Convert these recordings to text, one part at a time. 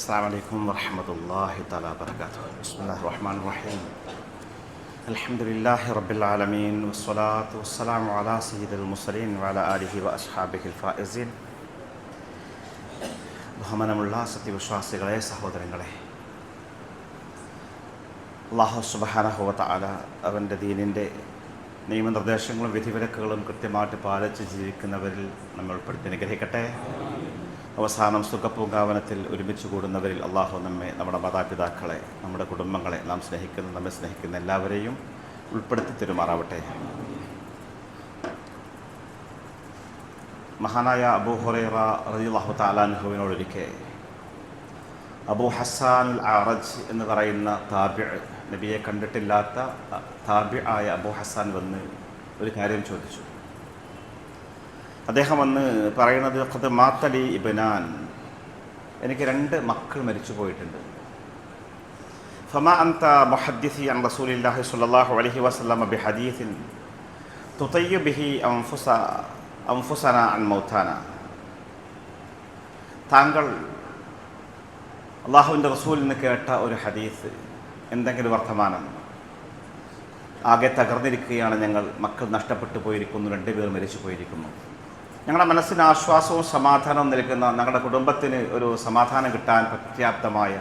السلام عليكم ورحمة الله تعالى وبركاته بسم الله الرحمن الرحيم الحمد لله رب العالمين والصلاة والسلام على سيد المرسلين وعلى آله وأصحابه الفائزين ബഹുമാനമുള്ള സത്യവിശ്വാസികളെ സഹോദരങ്ങളെ അള്ളാഹു സുബഹാനഹുവത്ത ആല അവൻ്റെ ദീനിൻ്റെ നിയമനിർദ്ദേശങ്ങളും വിധിവിലക്കുകളും കൃത്യമായിട്ട് പാലിച്ച് ജീവിക്കുന്നവരിൽ നമ്മൾ ഉൾപ്പെടുത്തി അനുഗ്രഹിക്കട്ടെ അവസാനം സുഖപൂങ്കാവനത്തിൽ ഒരുമിച്ച് കൂടുന്നവരിൽ അള്ളാഹു നമ്മെ നമ്മുടെ മാതാപിതാക്കളെ നമ്മുടെ കുടുംബങ്ങളെ നാം സ്നേഹിക്കുന്ന നമ്മെ സ്നേഹിക്കുന്ന എല്ലാവരെയും ഉൾപ്പെടുത്തി തെരുമാറാവട്ടെ. മഹാനായ അബൂ ഹുറൈറ റളിയല്ലാഹു താലാൻഹുവിനോടൊരിക്കെ അബൂ ഹസാൻ ആറജ് എന്ന് പറയുന്ന താബി നബിയെ കണ്ടിട്ടില്ലാത്ത താബി ആയ അബൂ ഹസാൻ വന്ന് ഒരു കാര്യം ചോദിച്ചു. അദ്ദേഹം വന്ന് പറയുന്നത് ഖദ് മാത്തലി ഇബനാൻ. എനിക്ക് രണ്ട് മക്കൾ മരിച്ചു പോയിട്ടുണ്ട്. ഫമ അന്ത മുഹദ്ദിസി അൻ റസൂലില്ലാഹി സ്വല്ലല്ലാഹു അലൈഹി ബി ഹദീസിൻ തുതയ്യു ബിഹി അംഫുസ അൻഫുസന അൻ മൗത്താന. താങ്കൾ അള്ളാഹുവിന്റെ റസൂലിൽ നിന്ന് കേട്ട ഒരു ഹദീസ് എന്തെങ്കിലും വർത്തമാനം? ആകെ തകർന്നിരിക്കുകയാണ് ഞങ്ങൾ. മക്കൾ നഷ്ടപ്പെട്ടു പോയിരിക്കുന്നു. രണ്ടുപേർ മരിച്ചു പോയിരിക്കുന്നു. ഞങ്ങളുടെ മനസ്സിന് ആശ്വാസവും സമാധാനവും നൽകുന്ന ഞങ്ങളുടെ കുടുംബത്തിന് ഒരു സമാധാനം കിട്ടാൻ പര്യാപ്തമായ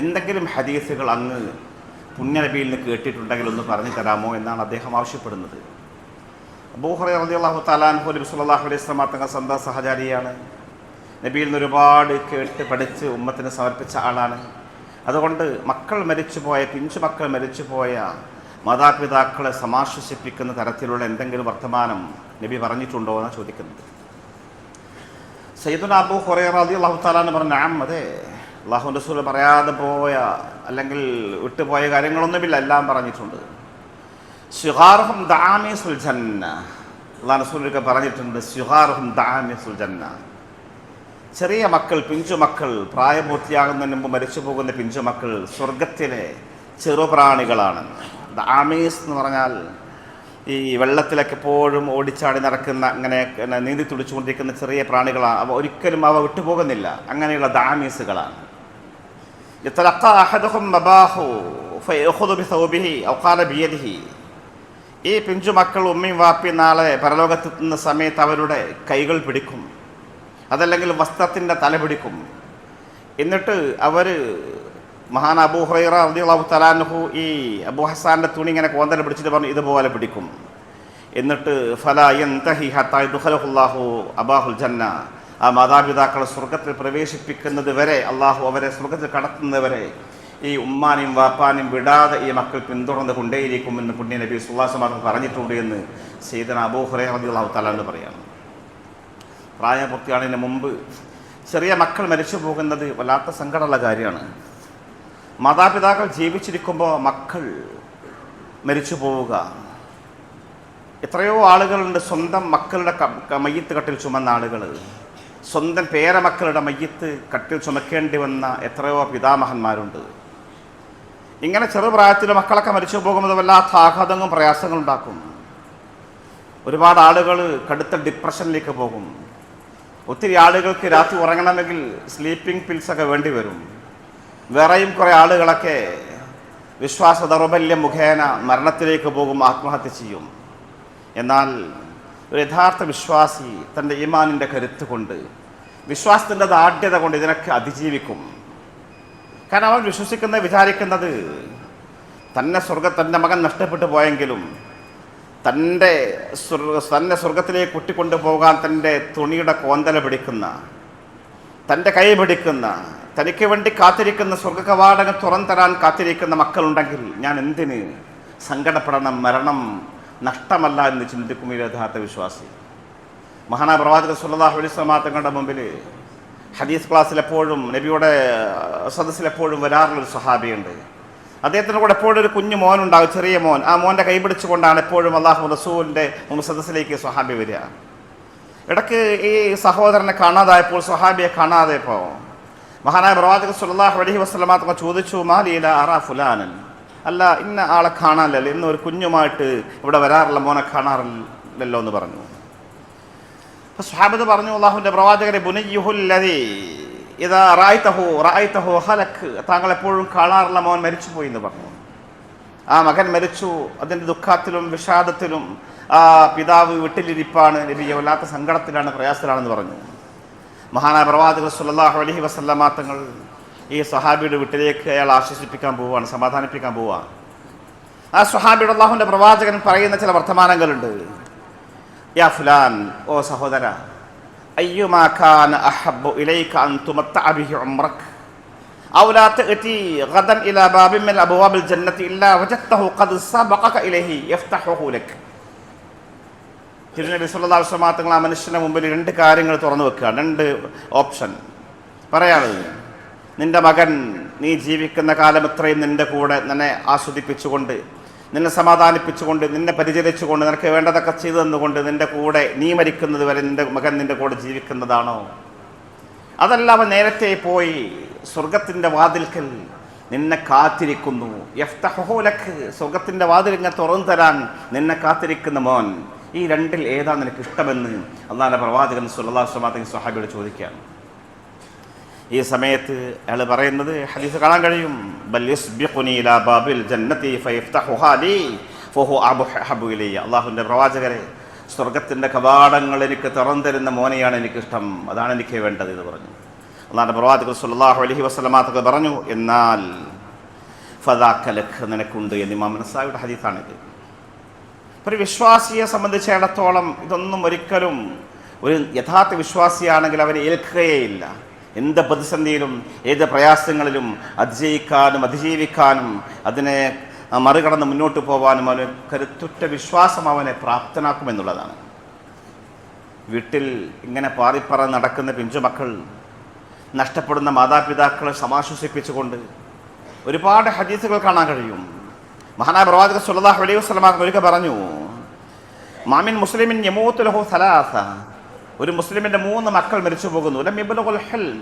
എന്തെങ്കിലും ഹദീസുകൾ അങ്ങ് പുണ്യനബിയിൽ നിന്ന് കേട്ടിട്ടുണ്ടെങ്കിൽ ഒന്ന് പറഞ്ഞു തരാമോ എന്നാണ് അദ്ദേഹം ആവശ്യപ്പെടുന്നത്. അബൂഹറ റളിയല്ലാഹു താലാൻ നബി സല്ലല്ലാഹു അലൈഹി വസല്ലം തങ്ങൾ സ്വന്തം സഹചാരിയാണ്. നബിയിൽ നിന്ന് ഒരുപാട് കേട്ട് പഠിച്ച് ഉമ്മത്തിന് സമർപ്പിച്ച ആളാണ്. അതുകൊണ്ട് മക്കൾ മരിച്ചുപോയ പിഞ്ചു മക്കൾ മരിച്ചുപോയ മാതാപിതാക്കളെ സമാശ്വസിപ്പിക്കുന്ന തരത്തിലുള്ള എന്തെങ്കിലും വർത്തമാനം നബി പറഞ്ഞിട്ടുണ്ടോ എന്നാണ് ചോദിക്കുന്നത്. സയ്യിദുന അബൂ ഹുറൈറ റളിയല്ലാഹു താലാന്ന് പറഞ്ഞ ആം അതെ അള്ളാഹു റസൂൽ പറയാതെ പോയ അല്ലെങ്കിൽ വിട്ടുപോയ കാര്യങ്ങളൊന്നുമില്ല എല്ലാം പറഞ്ഞിട്ടുണ്ട്. സുഹാർഹും ദാമി സുൽജന്ന അള്ളാഹ് റസൂലൊക്കെ പറഞ്ഞിട്ടുണ്ട് സുഹാർഹും ദാമി സുൽജന്ന ചെറിയ മക്കൾ പിഞ്ചുമക്കൾ പ്രായപൂർത്തിയാകുന്നതിന് മുമ്പ് മരിച്ചു പോകുന്ന പിഞ്ചുമക്കൾ സ്വർഗത്തിലെ ചെറുപ്രാണികളാണ് ആമീസ് എന്ന് പറഞ്ഞാൽ ഈ വെള്ളത്തിലൊക്കെ എപ്പോഴും ഓടിച്ചാടി നടക്കുന്ന അങ്ങനെ നീന്തി തുടിച്ചുകൊണ്ടിരിക്കുന്ന ചെറിയ പ്രാണികളാണ് അവ ഒരിക്കലും അവ വിട്ടുപോകുന്നില്ല. അങ്ങനെയുള്ള ദാമീസുകളാണ് ഈ പിഞ്ചു മക്കൾ ഉമ്മയും വാപ്പി നാളെ പരലോകത്തെത്തുന്ന സമയത്ത് അവരുടെ കൈകൾ പിടിക്കും. അതല്ലെങ്കിൽ വസ്ത്രത്തിന്റെ തല പിടിക്കും. എന്നിട്ട് അവർ മഹാൻ അബൂ ഹുറൈറ റളിയല്ലാഹു തലാൻഹു ഈ അബൂ ഹസാന്റെ തുണി ഇങ്ങനെ കോന്തല പിടിച്ചിട്ട് പറഞ്ഞു ഇതുപോലെ പിടിക്കും. എന്നിട്ട് ഫല യന്തഹി ഹത്തായി ദുഹലഹുല്ലാഹു അബാഹുൽ ജന്ന. ആ മാതാപിതാക്കളെ സ്വർഗത്തിൽ പ്രവേശിപ്പിക്കുന്നത് വരെ അള്ളാഹു അവരെ സ്വർഗത്തിൽ കടത്തുന്നത് വരെ ഈ ഉമ്മാനെയും വാപ്പാനെയും വിടാതെ ഈ മക്കൾ പിന്തുടർന്ന് കൊണ്ടേയിരിക്കുമെന്ന് പുണ്യ നബി സുല്ലാസമാർക്ക് പറഞ്ഞിട്ടുണ്ട് എന്ന് സീതന അബൂ ഹുറൈറ അള്ളാഹു തലാന്ന് പറയാണ്. പ്രായപൂർത്തിയാണതിന് മുമ്പ് ചെറിയ മക്കൾ മരിച്ചു പോകുന്നത് വല്ലാത്ത സങ്കടമുള്ള കാര്യമാണ്. മാതാപിതാക്കൾ ജീവിച്ചിരിക്കുമ്പോൾ മക്കൾ മരിച്ചു പോവുക എത്രയോ ആളുകളുണ്ട് സ്വന്തം മക്കളുടെ മയ്യത്ത് കട്ടിൽ ചുമന്ന ആളുകൾ സ്വന്തം പേരമക്കളുടെ മയ്യത്ത് കട്ടിൽ ചുമക്കേണ്ടി വന്ന എത്രയോ പിതാമഹന്മാരുണ്ട്. ഇങ്ങനെ ചെറുപ്രായത്തിൽ മക്കളൊക്കെ മരിച്ചു പോകുന്നത് വല്ലാത്ത ആഘാതങ്ങളും പ്രയാസങ്ങളും ഉണ്ടാക്കും. ഒരുപാട് ആളുകൾ കടുത്ത ഡിപ്രഷനിലേക്ക് പോകും. ഒത്തിരി ആളുകൾക്ക് രാത്രി ഉറങ്ങണമെങ്കിൽ സ്ലീപ്പിംഗ് പിൽസൊക്കെ വേണ്ടി വരും. വേറെയും കുറേ ആളുകളൊക്കെ വിശ്വാസ ദൗർബല്യം മുഖേന മരണത്തിലേക്ക് പോകും ആത്മഹത്യ ചെയ്യും. എന്നാൽ ഒരു യഥാർത്ഥ വിശ്വാസി തന്റെ ഈമാനിന്റെ കരുത്ത് കൊണ്ട് വിശ്വാസത്തിന്റെ ദാഢ്യത കൊണ്ട് ഇതിനൊക്കെ അതിജീവിക്കും. കാരണം അവൻ വിശ്വസിക്കുന്ന വിചാരിക്കുന്നത് തന്നെ സ്വർഗ തന്റെ മകൻ നഷ്ടപ്പെട്ടു പോയെങ്കിലും തന്റെ തന്നെ സ്വർഗത്തിലേക്ക് കുട്ടിക്കൊണ്ടു പോകാൻ തന്റെ തുണിയുടെ കോന്തല പിടിക്കുന്ന തന്റെ കൈ പിടിക്കുന്ന തനിക്ക് വേണ്ടി കാത്തിരിക്കുന്ന സ്വർഗ കവാടകം തുറന്നു തരാൻ കാത്തിരിക്കുന്ന മക്കളുണ്ടെങ്കിൽ ഞാൻ എന്തിന് സങ്കടപ്പെടണം മരണം നഷ്ടമല്ല എന്ന് ചിന്തിക്കും ഈ യഥാർത്ഥ വിശ്വാസി. മഹാനാ പ്രവാചക സുല്ലാഹു അലൈഹി സ്വലാ തങ്ങളുടെ മുമ്പിൽ ഹദീസ് ക്ലാസ്സിൽ എപ്പോഴും നബിയുടെ സദസ്സിൽ എപ്പോഴും വരാറുള്ളൊരു സഹാബിയുണ്ട് അദ്ദേഹത്തിന്റെ കൂടെ എപ്പോഴും ഒരു കുഞ്ഞു മോനുണ്ടാകും ചെറിയ മോൻ. ആ മോന്റെ കൈ പിടിച്ചുകൊണ്ടാണ് എപ്പോഴും അള്ളാഹു റസൂലിന്റെ സദസ്സിലേക്ക് സ്വഹാബി വരിക. ഇടയ്ക്ക് ഈ സഹോദരനെ കാണാതായപ്പോൾ സ്വഹാബിയെ കാണാതെയപ്പോൾ മഹാനായ പ്രവാചക സുല്ലാഹു അലഹി വസ്ലമാ ചോദിച്ചു മാലീല അറാ ഫുലാനൻ? അല്ല ഇന്ന ആളെ കാണാനല്ലേ ഇന്ന് ഒരു കുഞ്ഞുമായിട്ട് ഇവിടെ വരാറില്ല മോനെ കാണാറില്ലല്ലോ എന്ന് പറഞ്ഞു. അപ്പോൾ സ്വഹാബത്ത് പറഞ്ഞു അള്ളാഹുവിന്റെ പ്രവാചകരെ ബുനയ്യുഹുല്ലതി താങ്കൾ എപ്പോഴും കാണാറുള്ള മോൻ മരിച്ചുപോയി എന്ന് പറഞ്ഞു. ആ മകൻ മരിച്ചു അതിന്റെ ദുഃഖത്തിലും വിഷാദത്തിലും ആ പിതാവ് വീട്ടിലിരിപ്പാണ് ലഭിക്കാത്ത സങ്കടത്തിലാണ് പ്രയാസത്തിലാണെന്ന് പറഞ്ഞു. മഹാനായ പ്രവാചകർ സുല്ലാഹു അലഹി വസല്ലമ തങ്ങൾ ഈ സഹാബിയുടെ വീട്ടിലേക്ക് അയാൾ ആശ്വസിപ്പിക്കാൻ പോവുകയാണ് സമാധാനിപ്പിക്കാൻ പോവുകയാണ് ആ സുഹാബിയുടെ അള്ളാഹുവിൻ്റെ പ്രവാചകൻ പറയുന്ന ചില വർത്തമാനങ്ങളുണ്ട് യാ ഫുലാൻ ഓ സഹോദര അയ്യുമാ ഖാൻ അഹബ്ബു ഇലൈക അൻ തുമത്തഅ ബിഹി ഉംറക് أو لا تأتي غدا إلى باب من أبواب الجنة إلا وجدته قد سبقك إليه يفتحه لك തിരുനബി സുല്ലാ വസല്ലം തങ്ങൾ ആ മനുഷ്യന്റെ മുമ്പിൽ രണ്ട് കാര്യങ്ങൾ തുറന്നു വെക്കുക. രണ്ട് ഓപ്ഷൻ. പറയാനുള്ളത് നിന്റെ മകൻ നീ ജീവിക്കുന്ന കാലം ഇത്രയും നിന്റെ കൂടെ നിന്നെ ആസ്വദിപ്പിച്ചുകൊണ്ട് നിന്നെ സമാധാനിപ്പിച്ചുകൊണ്ട് നിന്നെ പരിചരിച്ചുകൊണ്ട് നിനക്ക് വേണ്ടതൊക്കെ ചെയ്തു തന്നുകൊണ്ട് നിന്റെ കൂടെ നീ മരിക്കുന്നത് വരെ നിന്റെ മകൻ നിന്റെ കൂടെ ജീവിക്കുന്നതാണോ? അതല്ല അവൻ നേരത്തെ പോയി സ്വർഗത്തിന്റെ വാതിൽക്കൽ നിന്നെ കാത്തിരിക്കുന്നു. യഫ്തഹോലക്ക് സ്വർഗത്തിന്റെ വാതിൽ ഇങ്ങനെ തുറന്നു തരാൻ നിന്നെ കാത്തിരിക്കുന്ന മോൻ. ഈ രണ്ടിൽ ഏതാ നിനക്ക് ഇഷ്ടമെന്ന്? അന്നാലെ പ്രവാചകൻ സുല്ലാ സ്വമാത്തൻ സ്വഹാബിയോട് ചോദിക്കുകയാണ്. ഈ സമയത്ത് അയാൾ പറയുന്നത് ഹദീസ് കാണാൻ കഴിയും. അള്ളാഹുവിന്റെ പ്രവാചകരെ സ്വർഗത്തിന്റെ കവാടങ്ങൾ എനിക്ക് തുറന്നു തരുന്ന മോനെയാണ് എനിക്കിഷ്ടം. അതാണ് എനിക്ക് വേണ്ടത് എന്ന് പറഞ്ഞു. അള്ളാഹുന്റെ പ്രവാചകൻ സുല്ലാഹു അലഹി വസ്ലമാത്തൊക്കെ പറഞ്ഞു. എന്നാൽ ഫദാക്കലഖ് നിനക്കുണ്ട് എന്നിമാ മനസ്സായുടെ ഹദീസാണിത്. ഒരു വിശ്വാസിയെ സംബന്ധിച്ചിടത്തോളം ഇതൊന്നും ഒരിക്കലും ഒരു യഥാർത്ഥ വിശ്വാസിയാണെങ്കിൽ അവനെ ഏൽക്കുകയില്ല എന്ത് പ്രതിസന്ധിയിലും ഏത് പ്രയാസങ്ങളിലും അതിജയിക്കാനും അതിജീവിക്കാനും അതിനെ മറികടന്ന് മുന്നോട്ട് പോകാനും അവന് കരുത്തുറ്റ വിശ്വാസം അവനെ പ്രാപ്തനാക്കുമെന്നുള്ളതാണ് വീട്ടിൽ ഇങ്ങനെ പാറിപ്പറ നടക്കുന്ന പിഞ്ചുമക്കൾ നഷ്ടപ്പെടുന്ന മാതാപിതാക്കളെ സമാശ്വസിപ്പിച്ചുകൊണ്ട് ഒരുപാട് ഹദീസുകൾ കാണാൻ കഴിയും. മഹാനായ പ്രവാചക സുല്ലാഹു അലൈഹി വസ്ലമാ ഒരിക്കൽ പറഞ്ഞു. മാമിൻ മുസ്ലിമിൻ യമൂത്ത് ലഹു സലാസ. ഒരു മുസ്ലിമിന്റെ മൂന്ന് മക്കൾ മരിച്ചു പോകുന്നു ലം യബ്ലുഗുൽ ഹിൽം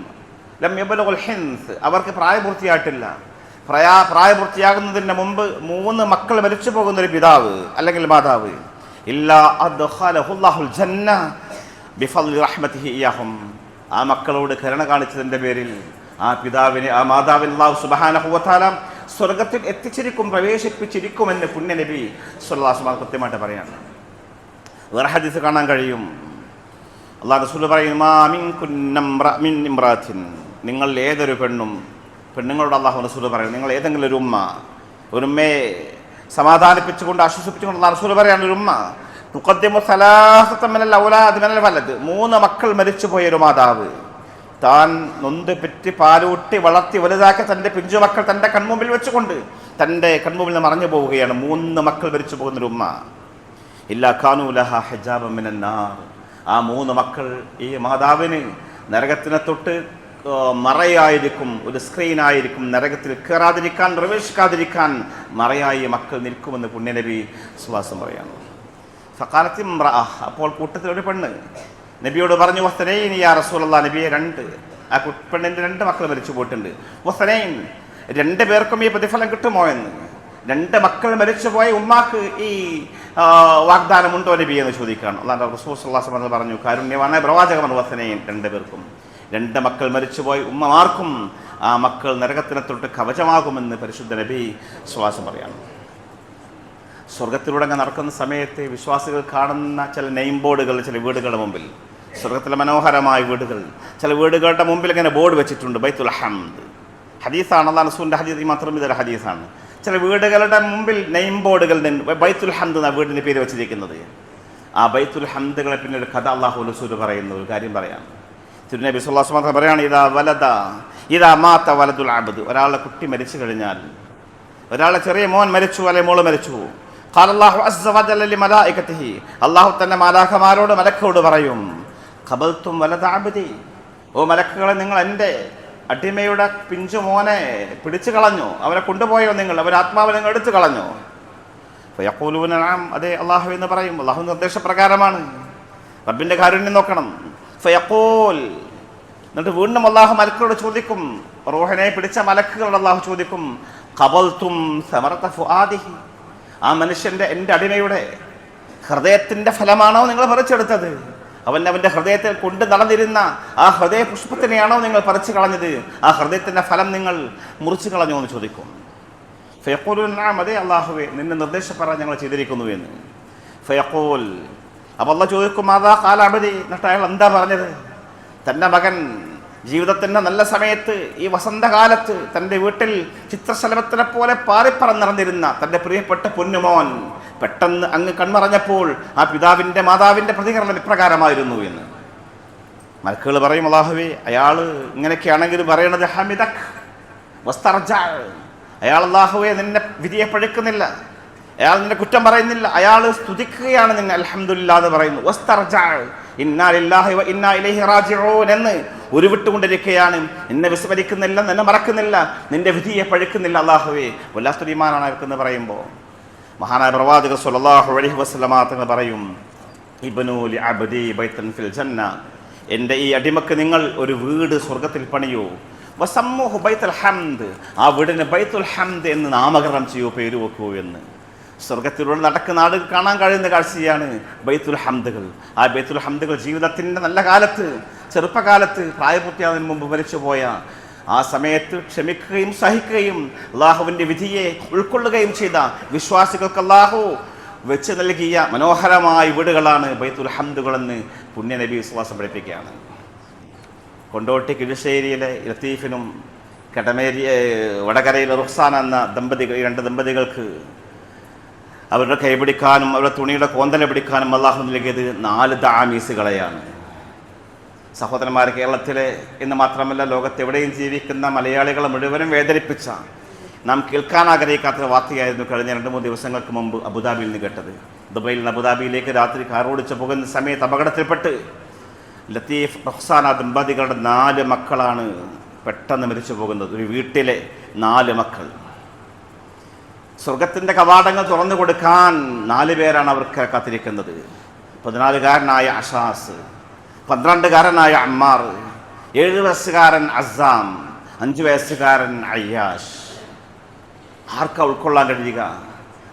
ലം യബ്ലുഗുൽ ഹിൻസ്. അവർക്ക് പ്രായപൂർത്തിയായിട്ടില്ല. പ്രയാ പ്രായപൂർത്തിയാകുന്നതിന് മുമ്പ് മൂന്ന് മക്കൾ മരിച്ചു പോകുന്ന ഒരു പിതാവ് അല്ലെങ്കിൽ മാതാവ്. ഇല്ലാ അദ്ഖലഹുല്ലാഹുൽ ജന്ന ബിഫൽ റഹ്മതിഹി ഇയാഹും. ആ മക്കളോട് കരുണ കാണിച്ചതിന്റെ പേരിൽ ആ പിതാവിനെ ആ മാതാവിൻ അള്ളാഹു സുബ്ഹാനഹു വതആല സ്വർഗത്തിൽ എത്തിച്ചിരിക്കും പ്രവേശിപ്പിച്ചിരിക്കുമെന്ന് പുണ്യനബി സുല്ലാസ്മാർ കൃത്യമായിട്ട് പറയാണ്. വേറെ ഹദീസ് കാണാൻ കഴിയും. അള്ളാഹ് റസൂൽ പറയും "മാ മിൻകുന്നം റ- മിൻ നിങ്ങൾ ഏതൊരു പെണ്ണും പെണ്ണുങ്ങളോട് അള്ളാഹു റസൂൽ പറയും നിങ്ങൾ ഏതെങ്കിലും ഒരു ഉമ്മ ഒരു ഉമ്മയെ സമാധാനിപ്പിച്ചുകൊണ്ട് ആശ്വസിപ്പിച്ചുകൊണ്ട് റസൂൽ പറയാണ് ഒരു ഉമ്മ തുക്കദ്യമോ സലാസത്തമ്മനൽ ഔലാദ് മിനൽ വലത് മൂന്ന് മക്കൾ മരിച്ചുപോയ ഒരു മാതാവ്. താൻ നൊന്ത് പെറ്റി പാലൂട്ടി വളർത്തി വലുതാക്കി തന്റെ പിഞ്ചു മക്കൾ തന്റെ കൺമുമ്പിൽ വെച്ചുകൊണ്ട് തന്റെ കൺമുമ്പിൽ നിന്ന് മറഞ്ഞു പോവുകയാണ്. മൂന്ന് മക്കൾ മരിച്ചു പോകുന്നൊരു ഉമ്മ. ഇല്ല കാനൂലഹ ഹജാബമിനാർ ആ മൂന്ന് മക്കൾ ഈ മാതാവിന് നരകത്തിനെ തൊട്ട് മറയായിരിക്കും ഒരു സ്ക്രീനായിരിക്കും നരകത്തിൽ കയറാതിരിക്കാൻ പ്രവേശിക്കാതിരിക്കാൻ മറയായി മക്കൾ നിൽക്കുമെന്ന് പുണ്യനബി സുവാസം പറയാണ് ഫക്കാലത്തി അപ്പോൾ കൂട്ടത്തിലൊരു പെണ്ണ് നബിയോട് പറഞ്ഞു വസ്തനൈൻ യാ റസൂലുള്ള നബിയെ രണ്ട് ആ പെണ്ണിന്റെ രണ്ട് മക്കൾ മരിച്ചു പോയിട്ടുണ്ട്. വസ്തനൈൻ രണ്ട് പേർക്കും ഈ പ്രതിഫലം കിട്ടുമോ എന്ന്? രണ്ട് മക്കൾ മരിച്ചു പോയ ഉമ്മാക്ക് ഈ വാഗ്ദാനം വാഗ്ദാനമുണ്ടോ നബി എന്ന് ചോദിക്കുകയാണ്. അല്ലാണ്ട് റസൂൽ അള്ളാഹ് എന്ന് പറഞ്ഞു കാരുണ്യമാണ് പ്രവാചകമാണ് വസ്തനൈൻ രണ്ട് പേർക്കും. രണ്ട് മക്കൾ മരിച്ചു പോയ ഉമ്മമാർക്കും ആ മക്കൾ നരകത്തിനെ തൊട്ട് കവചമാകുമെന്ന് പരിശുദ്ധ നബി ശ്വാസം പറയാണ്. സ്വർഗത്തിലൂടെ അങ്ങ് നടക്കുന്ന സമയത്ത് വിശ്വാസികൾ കാണുന്ന ചില നെയിം ബോർഡുകൾ ചില വീടുകളുടെ മുമ്പിൽ. സ്വർഗത്തിലെ മനോഹരമായ വീടുകൾ. ചില വീടുകളുടെ മുമ്പിൽ ഇങ്ങനെ ബോർഡ് വെച്ചിട്ടുണ്ട് ബൈത്തുൽ ഹംദ്. ഹദീസാണ് അതാണ് സുന്റെ ഹദീസ് മാത്രം ഇതൊരു ഹദീസാണ്. ചില വീടുകളുടെ മുമ്പിൽ നെയിം ബോർഡുകൾ ബൈത്തുൽ ഹംദ് എന്ന വീടിന്റെ പേര് വെച്ചിരിക്കുന്നത്. ആ ബൈത്തുൽ ഹംദുകളെ പിന്നെ ഒരു കഥ അള്ളാഹു റസൂൽ പറയുന്ന ഒരു കാര്യം പറയാം. തിരുനബി സുല്ലാസ് മാത്രം പറയുകയാണ് ഇതാ വലത ഇതാ മാത്ത വലതുൽ അബദ്. ഒരാളുടെ കുട്ടി മരിച്ചു കഴിഞ്ഞാൽ ഒരാളെ ചെറിയ മോൻ മരിച്ചു അല്ലെ മോൾ മരിച്ചു ഖാല അല്ലാഹു അസ്സ വജല്ല ലിമലായികതിഹി അല്ലാഹു തന്നെ മലാഖമാരോട് മലക്കോട് പറയും ഖബൽത്തും വലദ ഓ മലക്കുകളെ നിങ്ങൾ എന്റെ അടിമയുടെ പിഞ്ചു മോനെ പിടിച്ചു കളഞ്ഞു. അവനെ കൊണ്ടുപോയോ നിങ്ങൾ? അവരെ ആത്മാവ് നിങ്ങൾ എടുത്തു കളഞ്ഞു. നഅം അതെ അള്ളാഹു എന്ന് പറയും. അള്ളാഹു നിർദ്ദേശപ്രകാരമാണ്. റബ്ബിന്റെ കാരുണ്യം നോക്കണം. ഫയഖൂൽ എന്നിട്ട് വീണ്ടും അള്ളാഹു മലക്കുകളോട് ചോദിക്കും. റോഹനെ പിടിച്ച മലക്കുകളോട് അള്ളാഹു ചോദിക്കും കബൽത്തും സമർത്ത ഫുആദിഹി. ആ മനുഷ്യന്റെ എന്റെ അടിമയുടെ ഹൃദയത്തിന്റെ ഫലമാണോ നിങ്ങൾ പറിച്ചെടുത്തത്? അവൻ അവന്റെ ഹൃദയത്തിൽ കൊണ്ട് നടന്നിരുന്ന ആ ഹൃദയ പുഷ്പത്തിനെയാണോ നിങ്ങൾ പറിച്ചു കളഞ്ഞത്? ആ ഹൃദയത്തിന്റെ ഫലം നിങ്ങൾ മുറിച്ചു കളഞ്ഞോ എന്ന് ചോദിക്കും. ഫയക്കോലു നഅം അതെ അള്ളാഹുവേ നിന്റെ നിർദ്ദേശപ്രകാരം ഞങ്ങൾ ചെയ്തിരിക്കുന്നു എന്ന്. ഫയഖൂൽ അപ്പോൾ അള്ള ചോദിക്കും മാതാ കാലാബതി എന്നിട്ട് അയാൾ എന്താ പറഞ്ഞത്? തന്റെ മകൻ ജീവിതത്തിന്റെ നല്ല സമയത്ത് ഈ വസന്തകാലത്ത് തന്റെ വീട്ടിൽ ചിത്രശലഭത്തിനെ പോലെ പാറിപ്പറന്നിറന്നിരുന്ന തന്റെ പ്രിയപ്പെട്ട പൊന്നുമോൻ പെട്ടെന്ന് അങ്ങ് കൺമറഞ്ഞപ്പോൾ ആ പിതാവിന്റെ മാതാവിന്റെ പ്രതികരണം ഇപ്രകാരമായിരുന്നു എന്ന്. മലക്കുകൾ പറയും അള്ളാഹുവേ അയാൾ ഇങ്ങനെയൊക്കെയാണെങ്കിൽ പറയണത് ഹമിദക് വസ്തർജ അയാൾ അള്ളാഹുവെ നിന്നെ വിധിയെ പഴുക്കുന്നില്ല. അയാൾ നിന്നെ കുറ്റം പറയുന്നില്ല. അയാൾ സ്തുതിക്കുകയാണ് നിന്നെ അലഹമില്ല എന്ന് പറയുന്നു. വസ്തർജ ഇന്നാ ലില്ലാഹി വ ഇന്നാ ഇലൈഹി റാജിഊൻ എന്ന് ഉരുവിട്ടുകൊണ്ടിരിക്കുകയാണ്. നിന്നെ വിസ്മരിക്കുന്നില്ല നിന്നെ മറക്കുന്നില്ല നിന്റെ വിധിയെ പഴുക്കുന്നില്ല അള്ളാഹുവേ ഉല്ലാസ്തുലിമാനാണ് അവർക്കെന്ന് പറയുമ്പോൾ മഹാനായ പ്രവാചക സല്ലല്ലാഹു അലൈഹി വസല്ലമ തങ്ങൾ പറയും ഇബ്നു അബദി അബ്ദി ബൈത്തൻ ഫിൽ ജന്ന എന്റെ ഈ അടിമക്ക് നിങ്ങൾ ഒരു വീട് സ്വർഗത്തിൽ പണിയൂ വസമ്മുഹു ബൈത്തുൽ ഹംദ് ആ വീടിന് ബൈത്തുൽ ഹംദ് എന്ന് നാമകരണം ചെയ്യൂ പേര് വെക്കൂ എന്ന്. സ്വർഗത്തിലൂടെ നടക്കുന്ന ആളുകൾ കാണാൻ കഴിയുന്ന കാഴ്ചയാണ് ബൈത്തുൽ ഹംദുകൾ. ആ ബൈത്തുൽ ഹംദുകൾ ജീവിതത്തിന്റെ നല്ല കാലത്ത് ചെറുപ്പകാലത്ത് പ്രായപൂർത്തിയാകുന്നതിന് മുമ്പ് മരിച്ചുപോയ ആ സമയത്ത് ക്ഷമിക്കുകയും സഹിക്കുകയും അള്ളാഹുവിന്റെ വിധിയെ ഉൾക്കൊള്ളുകയും ചെയ്ത വിശ്വാസികൾക്ക് അള്ളാഹു വെച്ച് നൽകിയ മനോഹരമായ വീടുകളാണ് ബൈത്തുൽ ഹംദുകളെന്ന് പുണ്യനബി വിശ്വാസം പഠിപ്പിക്കുകയാണ്. കൊണ്ടോട്ടി കിഴിശ്ശേരിയിലെ ലത്തീഫിനും കടമേരി വടകരയിലെ റുഹ്സാൻ എന്ന ദമ്പതികൾ രണ്ട് ദമ്പതികൾക്ക് അവരുടെ കൈപിടിക്കാനും അവരുടെ തുണിയുടെ കോന്തല പിടിക്കാനും അള്ളാഹു നൽകിയത് നാല് ദാമീസുകളെയാണ്. സഹോദരന്മാർ കേരളത്തിലെ എന്ന് മാത്രമല്ല ലോകത്തെവിടെയും ജീവിക്കുന്ന മലയാളികളെ മുഴുവനും വേദനിപ്പിച്ച നാം കേൾക്കാൻ ആഗ്രഹിക്കാത്ത വാർത്തയായിരുന്നു കഴിഞ്ഞ രണ്ട് മൂന്ന് ദിവസങ്ങൾക്ക് മുമ്പ് അബുദാബിയിൽ നിന്ന് കേട്ടത്. ദുബൈയിൽ നിന്ന് അബുദാബിയിലേക്ക് രാത്രി കാർ ഓടിച്ച് പോകുന്ന സമയത്ത് അപകടത്തിൽപ്പെട്ട് ലത്തീഫ് റഹ്സാന ദമ്പതികളുടെ നാല് മക്കളാണ് പെട്ടെന്ന് മരിച്ചു പോകുന്നത്. ഒരു വീട്ടിലെ നാല് മക്കൾ. സ്വർഗത്തിന്റെ കവാടങ്ങൾ തുറന്നു കൊടുക്കാൻ നാല് പേരാണ് അവർക്ക് കാത്തിരിക്കുന്നത്. പതിനാലുകാരനായ അഷാസ് പന്ത്രണ്ടുകാരനായ അമ്മാർ ഏഴ് വയസ്സുകാരൻ അസാം അഞ്ച് വയസ്സുകാരൻ അയ്യാഷ്. ആർക്കാ ഉൾക്കൊള്ളാൻ കഴിയുക?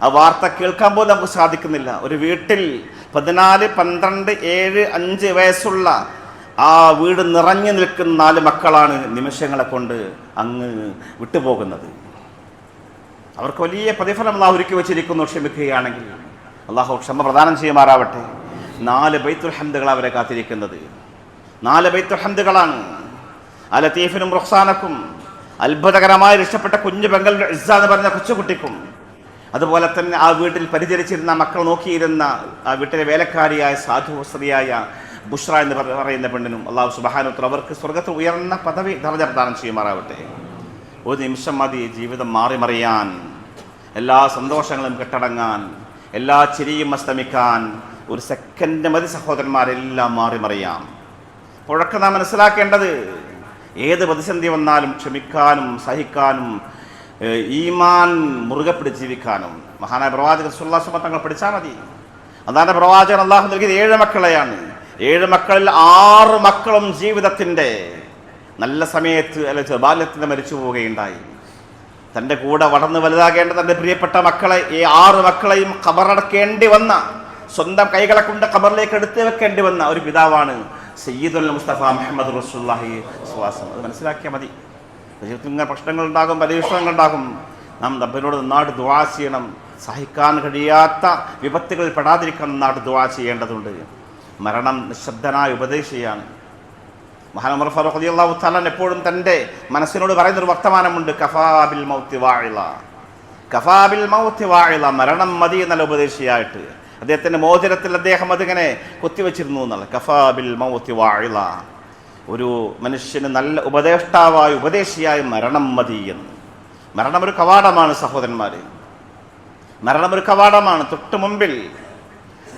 ആ വാർത്ത കേൾക്കാൻ പോലും നമുക്ക് സാധിക്കുന്നില്ല. ഒരു വീട്ടിൽ പതിനാല് പന്ത്രണ്ട് ഏഴ് അഞ്ച് വയസ്സുള്ള ആ വീട് നിറഞ്ഞു നിൽക്കുന്ന നാല് മക്കളാണ് നിമിഷങ്ങളെ കൊണ്ട് അങ്ങ് വിട്ടുപോകുന്നത്. അവർക്ക് വലിയ പ്രതിഫലം അള്ളാഹു ഒരുക്കി വെച്ചിരിക്കുന്നു ക്ഷമിക്കുകയാണെങ്കിൽ. അള്ളാഹു ക്ഷമ പ്രദാനം ചെയ്യുമാറാവട്ടെ. നാല് ബൈത്തുൽ ഹംദുകൾ അവരെ കാത്തിരിക്കുന്നത്. നാല് ബൈത്തുൽ ഹംദുകളാണ്. ആ ലത്തീഫിനും റുഹ്സാനക്കും അത്ഭുതകരമായി രക്ഷപ്പെട്ട കുഞ്ഞു പെങ്ങളുടെ ഇസ്സ എന്ന് പറഞ്ഞ കൊച്ചുകുട്ടിക്കും. അതുപോലെ തന്നെ ആ വീട്ടിൽ പരിചരിച്ചിരുന്ന മക്കൾ നോക്കിയിരുന്ന ആ വീട്ടിലെ വേലക്കാരിയായ സാധു സ്ത്രീയായ ബുഷ്ര എന്ന് പറ- പറയുന്ന പെണ്ണിനും അള്ളാഹു സുബാനുത്ര അവർക്ക് സ്വർഗത്തിൽ ഉയർന്ന പദവി ദർജ പ്രദാനം ചെയ്യുമാറാവട്ടെ. ഒരു നിമിഷം മതി ജീവിതം മാറി മറിയാൻ എല്ലാ സന്തോഷങ്ങളും കെട്ടടങ്ങാൻ. എല്ലാ ചിരിയും അസ്തമിക്കാൻ. ഒരു സെക്കൻഡ് മതി സഹോദരന്മാരെല്ലാം മാറി മറിയാം അപ്പോഴൊക്കെ നാം മനസ്സിലാക്കേണ്ടത് ഏത് പ്രതിസന്ധി വന്നാലും ക്ഷമിക്കാനും സഹിക്കാനും ഈമാൻ മുറുകെ പിടിച്ച് ജീവിക്കാനും. മഹാനായ പ്രവാചകൻ സുല്ലാസുമ തങ്ങൾ പഠിച്ചാൽ മതി. അതാണ് പ്രവാചകൻ അള്ളാഹു നൽകിയത് ഏഴ് മക്കളെയാണ്. ഏഴ് മക്കളിൽ ആറ് മക്കളും ജീവിതത്തിന്റെ നല്ല സമയത്ത് അല്ലെ ചെറുബാല്യത്തിന് മരിച്ചു പോവുകയുണ്ടായി. തന്റെ കൂടെ വളർന്ന് വലുതാകേണ്ട തന്റെ പ്രിയപ്പെട്ട മക്കളെ ഈ ആറ് മക്കളെയും കബറടക്കേണ്ടി വന്ന സ്വന്തം കൈകളെ കൊണ്ട് കബറിലേക്ക് എടുത്തു വെക്കേണ്ടി വന്ന ഒരു പിതാവാണ് സയ്യിദുൽ മുസ്തഫ മുഹമ്മദ് റസൂല്ലാഹി സ്വാസം അത് മനസ്സിലാക്കിയാൽ മതി. ജീവിതത്തിൽ ഇങ്ങനെ പ്രശ്നങ്ങൾ ഉണ്ടാകും പരീക്ഷണങ്ങൾ ഉണ്ടാകും നാം റബ്ബിനോട് നന്നായിട്ട് ദുവാ ചെയ്യണം. സഹിക്കാൻ കഴിയാത്ത വിപത്തുകളിൽ പെടാതിരിക്കാൻ നന്നായിട്ട് ദുവാ ചെയ്യേണ്ടതുണ്ട്. മരണം നിശബ്ദനായ ഉപദേശിയാണ്. മഹാനമർ ഫറൂഖ് അലി അള്ളാഹു താലാൻ എപ്പോഴും തന്റെ മനസ്സിനോട് പറയുന്നൊരു വർത്തമാനമുണ്ട് കഫാബിൽ മൗത്തി വാഴില കഫാബിൽ മൗത്തി വാഴില മരണം മതി എന്നുള്ള ഉപദേശിയായിട്ട്. അദ്ദേഹത്തിന്റെ മോചനത്തിൽ അദ്ദേഹം അതിങ്ങനെ കുത്തിവെച്ചിരുന്നു എന്നുള്ള കഫാബിൽ മൗത്തി വാഴില ഒരു മനുഷ്യന് നല്ല ഉപദേഷ്ടാവായി ഉപദേശിയായി മരണം മതി എന്ന്. മരണം ഒരു കവാടമാണ് സഹോദരന്മാർ മരണം ഒരു കവാടമാണ്. തൊട്ട് മുമ്പിൽ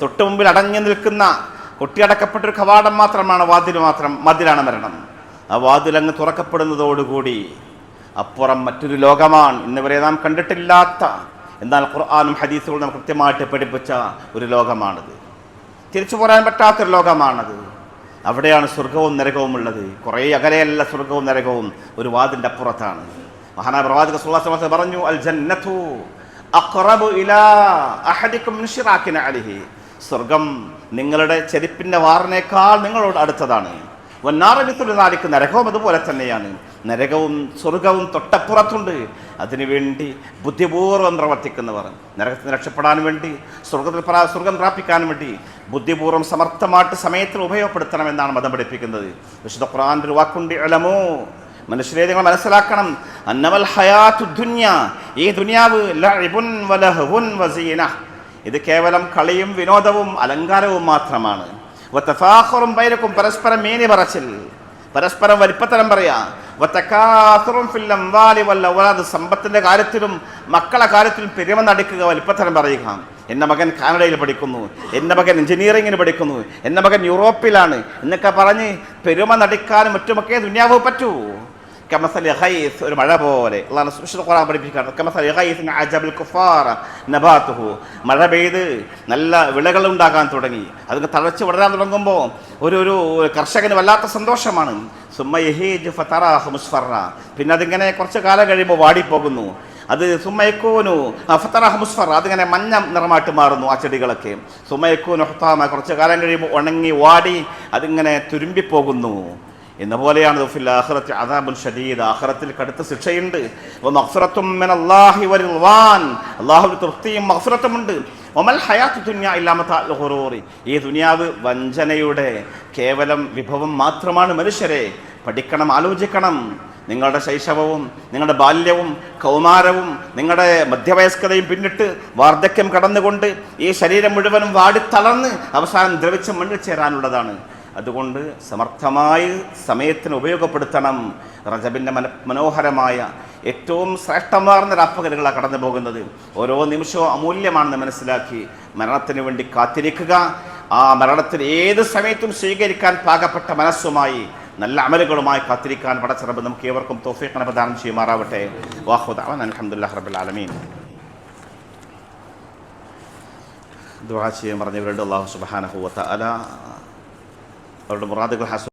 തൊട്ട് മുമ്പിൽ അടഞ്ഞു നിൽക്കുന്ന കൊട്ടിയടക്കപ്പെട്ട ഒരു കവാടം മാത്രമാണ് വാതിൽ മാത്രം മതിലാണ് മരണം. ആ വാതിൽ അങ്ങ് തുറക്കപ്പെടുന്നതോടുകൂടി അപ്പുറം മറ്റൊരു ലോകമാണ്. ഇന്നുവരെ നാം കണ്ടിട്ടില്ലാത്ത എന്നാൽ ഖുർആാനും ഹദീസുകളും നാം കൃത്യമായിട്ട് പഠിപ്പിച്ച ഒരു ലോകമാണിത്. തിരിച്ചു പോരാൻ പറ്റാത്തൊരു ലോകമാണത്. അവിടെയാണ് സ്വർഗവും നരകവും ഉള്ളത്. കുറേ അകലെയല്ല സ്വർഗവും നരകവും ഒരു വാതിന്റെ അപ്പുറത്താണ്. മഹാനായ പ്രവാചക സുഹാസ് പറഞ്ഞു അൽ ജന്നത്തു അഖ്റബു ഇലാ അഹദിക്കും അലിഹി. സ്വർഗം നിങ്ങളുടെ ചെരുപ്പിന്റെ വാറിനേക്കാൾ നിങ്ങളോട് അടുത്തതാണ്. വന്നാറവിത്തുള്ളതാലിക്ക് നരകവും അതുപോലെ തന്നെയാണ്. നരകവും സ്വർഗവും തൊട്ടപ്പുറത്തുണ്ട്. അതിനുവേണ്ടി ബുദ്ധിപൂർവം പ്രവർത്തിക്കുന്നവർ നരകത്തിൽ രക്ഷപ്പെടാൻ വേണ്ടി സ്വർഗത്തിൽ സ്വർഗം പ്രാപിക്കാൻ വേണ്ടി ബുദ്ധിപൂർവം സമർത്ഥമായിട്ട് സമയത്തിൽ ഉപയോഗപ്പെടുത്തണമെന്നാണ് മതം പഠിപ്പിക്കുന്നത്. വിശുദ്ധ ഖുറാന്റെ ഒരു വാക്കുണ്ട് ഇളമോ? മനുഷ്യരെ നിങ്ങൾ മനസ്സിലാക്കണം. അന്നമൽ ഹയാത്തു ദുന്യ. ഈ ദുനിയാവ് വലഹുൻ ഇത് കേവലം കളിയും വിനോദവും അലങ്കാരവും മാത്രമാണ്. വത്തഫാഹറും ബൈനക്കും പരസ്പരം മേനി പറച്ചിൽ. പരസ്പരം വലിപ്പത്തരം പറയാ. സമ്പത്തിന്റെ കാര്യത്തിലും മക്കളെ കാര്യത്തിലും പെരുമ നടിക്കുക വലിപ്പത്തരം പറയുക. എന്റെ മകൻ കാനഡയിൽ പഠിക്കുന്നു. എന്റെ മകൻ എഞ്ചിനീയറിങ്ങിന് പഠിക്കുന്നു. എന്റെ മകൻ യൂറോപ്പിലാണ്. എന്നൊക്കെ പറഞ്ഞ് പെരുമ നടിക്കാനും മറ്റുമൊക്കെ ദുന്യാവ് പറ്റൂ. കമസൽ യഹൈസ് ഒരു മഴ പോലെ. അള്ളാഹു വിശുദ്ധ ഖുർആൻ പഠിപ്പിക്കുകയാണ് അജബിൽ കുഫാർ നബാത്തുഹു. മഴ പെയ്ത് നല്ല വിളകൾ ഉണ്ടാകാൻ തുടങ്ങി. അതൊക്കെ തഴച്ച് വളരാൻ തുടങ്ങുമ്പോൾ ഒരു ഒരു കർഷകന് വല്ലാത്ത സന്തോഷമാണ്. മുസ്ഫറ പിന്നെ അതിങ്ങനെ കുറച്ച് കാലം കഴിയുമ്പോൾ വാടിപ്പോകുന്നു. അത് സുമ്മയക്കൂനു ഫത്തറാഹ് അതിങ്ങനെ മഞ്ഞ നിറമായിട്ട് മാറുന്നു ആ ചെടികളൊക്കെ. സുമ്മയക്കൂനു ഹുത്താമ കുറച്ച് കാലം കഴിയുമ്പോൾ ഉണങ്ങി വാടി അതിങ്ങനെ തുരുമ്പിപ്പോകുന്നു. എന്ന പോലെയാണ് അദാബുൽ ഷദീദ്. ആഖിറത്തിൽ കടുത്ത ശിക്ഷയുണ്ട്. മഗ്ഫിറത്തുമുണ്ട്. വമൽ ഹയാത്തു ദുനിയ ഇല്ലാ മതാഉൽ ഖുറൂറി ഈ ദുനിയാവ് വഞ്ചനയുടെ കേവലം വിഭവം മാത്രമാണ് മനുഷ്യരെ. പഠിക്കണം ആലോചിക്കണം. നിങ്ങളുടെ ശൈശവവും നിങ്ങളുടെ ബാല്യവും കൗമാരവും നിങ്ങളുടെ മധ്യവയസ്കതയും പിന്നിട്ട് വാർദ്ധക്യം കടന്നുകൊണ്ട് ഈ ശരീരം മുഴുവനും വാടിത്തളർന്ന് അവസാനം ദ്രവിച്ച് മണ്ണിൽ ചേരാനുള്ളതാണ്. അതുകൊണ്ട് സമർത്ഥമായി സമയത്തിന് ഉപയോഗപ്പെടുത്തണം. റജബിന്റെ മന മനോഹരമായ ഏറ്റവും ശ്രേഷ്ഠമാർന്ന രാപ്പകലുകളാണ് കടന്നു പോകുന്നത്. ഓരോ നിമിഷവും അമൂല്യമാണെന്ന് മനസ്സിലാക്കി മരണത്തിന് വേണ്ടി കാത്തിരിക്കുക. ആ മരണത്തിന് ഏത് സമയത്തും സ്വീകരിക്കാൻ പാകപ്പെട്ട മനസ്സുമായി നല്ല അമലുകളുമായി കാത്തിരിക്കാൻ പടച്ചിറബ് നമുക്ക് ഏവർക്കും തോഫീഖ് പ്രദാനം ചെയ്യുമാറാവട്ടെ. വാഹുദാവൻ അലഹമുല്ലാ റബ്ബുൽ ആലമീൻ. ചെയ്യാൻ പറഞ്ഞവരുടെ അള്ളാഹു സുബാനഹുവത്ത തആല അവരുടെ മുറാദുകൾ ഹാസ്